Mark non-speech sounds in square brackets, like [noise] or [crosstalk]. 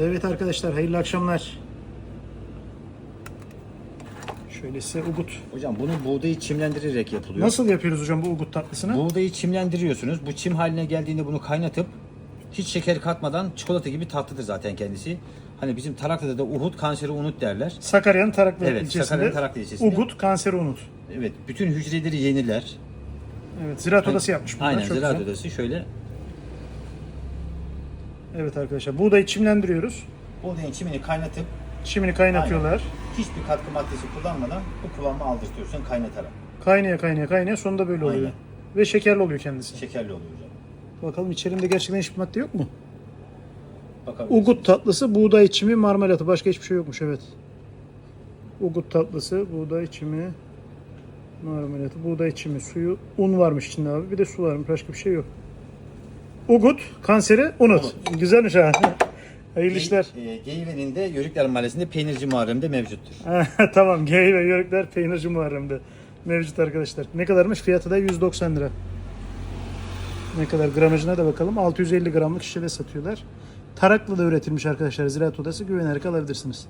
Evet arkadaşlar hayırlı akşamlar. Şöyle size ugut. Hocam bunu buğdayı çimlendirerek yapılıyor. Nasıl yapıyoruz hocam bu ugut tatlısını? Buğdayı çimlendiriyorsunuz. Bu çim haline geldiğinde bunu kaynatıp hiç şeker katmadan çikolata gibi tatlıdır zaten kendisi. Hani bizim Tarakya'da da Uhud kanseri unut derler. Sakarya'nın Taraklı Evet, ilçesinde. Sakarya'nın Taraklı ilçesinde. Ugut kanseri unut. Evet, bütün hücreleri yeniler. Evet ziraat odası yapmış bunlar. Aynen, Çok ziraat güzel. odası şöyle. Evet arkadaşlar buğdayı çimlendiriyoruz. Buğdayın çimini kaynatıp Çimini kaynatıyorlar. hiçbir katkı maddesi kullanmadan bu kıvamı aldırtıyorsun kaynatarak. Kaynaya kaynaya kaynaya sonunda böyle oluyor. Aynen. Ve şekerli oluyor kendisi. Şekerli oluyor hocam. Bakalım içerisinde gerçekten hiçbir madde yok mu? Bakabilirsiniz. Ugut tatlısı, buğday çimi, marmelatı. Başka hiçbir şey yokmuş evet. Ugut tatlısı, buğday çimi, marmelatı, buğday çimi, suyu, un varmış içinde abi. Bir de su varmış. Başka bir şey yok. Ugut, kanseri, unut. Güzelmiş ha. [laughs] Hayırlı işler. E, Geyve'nin de Yörükler Mahallesi'nde peynirci Muharrem'de mevcuttur. [laughs] tamam. Gey ve Yörükler Peynirci Muharrem'de mevcut arkadaşlar. Ne kadarmış? Fiyatı da 190 lira. Ne kadar gramajına da bakalım. 650 gramlık şişede satıyorlar. Taraklı'da üretilmiş arkadaşlar. Ziraat Odası güvenerek alabilirsiniz.